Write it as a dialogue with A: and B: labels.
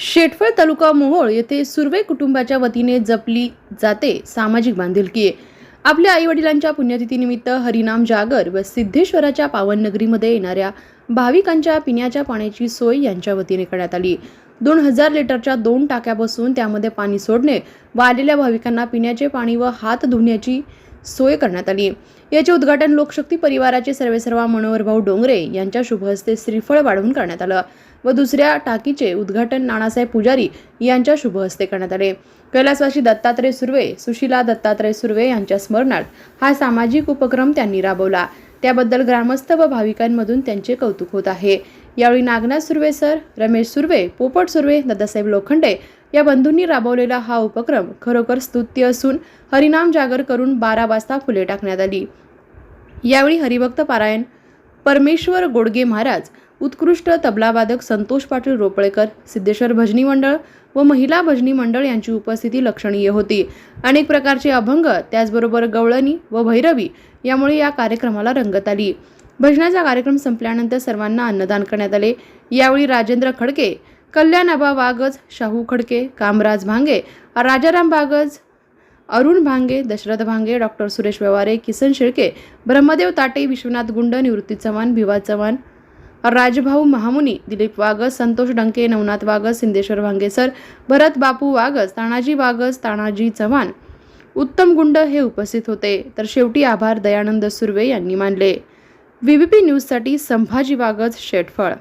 A: शेटफळ तालुका मोहोळ येथे सुर्वे कुटुंबाच्या वतीने जपली जाते सामाजिक बांधिलकी आपल्या आईवडिलांच्या पुण्यतिथीनिमित्त हरिनाम जागर व सिद्धेश्वराच्या पावननगरीमध्ये येणाऱ्या भाविकांच्या पिण्याच्या पाण्याची सोय यांच्या वतीने करण्यात आली. दोन हजार लिटरच्या दोन टाक्या बसून त्यामध्ये पाणी सोडणे व आलेल्या भाविकांना पिण्याचे पाणी व हात धुण्याची सोय करण्यात आली. याचे उद्घाटन लोकशक्ती परिवाराचे सर्वेसर्वा मनोहरभाऊ डोंगरे यांच्या शुभहस्ते श्रीफळ वाढवून करण्यात आलं व दुसऱ्या टाकीचे उद्घाटन नानासाहेब पुजारी यांच्या शुभहस्ते करण्यात आले. कैलासवासी दत्तात्रय सुर्वे सुशीला दत्तात्रय सुर्वे यांच्या स्मरणार्थ हा सामाजिक उपक्रम त्यांनी राबवला. त्याबद्दल ग्रामस्थ व भाविकांमधून त्यांचे कौतुक होत आहे. यावेळी नागनाथ सुर्वे सर रमेश सुर्वे पोपट सुर्वे दादासाहेब लोखंडे या बंधूंनी राबवलेला हा उपक्रम खरोखर स्तुत्य असून हरिनाम जागर करून बारा वाजता फुले टाकण्यात आली. यावेळी हरिभक्त पारायण परमेश्वर गोडगे महाराज उत्कृष्ट तबलावादक संतोष पाटील रोपळेकर सिद्धेश्वर भजनी मंडळ व महिला भजनी मंडळ यांची उपस्थिती लक्षणीय होती. अनेक प्रकारचे अभंग त्याचबरोबर गवळणी व भैरवी यामुळे या कार्यक्रमाला रंगत आली. भजनाचा कार्यक्रम संपल्यानंतर सर्वांना अन्नदान करण्यात आले. यावेळी राजेंद्र खडके कल्याणाबा वागज शाहू खडके कामराज भांगे राजाराम बागज अरुण भांगे दशरथ भांगे डॉक्टर सुरेश व्यवहारे किसन शेळके ब्रह्मदेव ताटे विश्वनाथ गुंड निवृत्ती चव्हाण भिवा चव्हाण राजभाऊ महामुनी दिलीप वागस संतोष डंके नवनाथ वागस भांगे भांगेसर भरत बापू वागस तानाजी वागस तानाजी चव्हाण उत्तम गुंड हे उपस्थित होते. तर शेवटी आभार दयानंद सुर्वे यांनी मानले. व्हीबीपी न्यूजसाठी संभाजी वागज शेटफळ.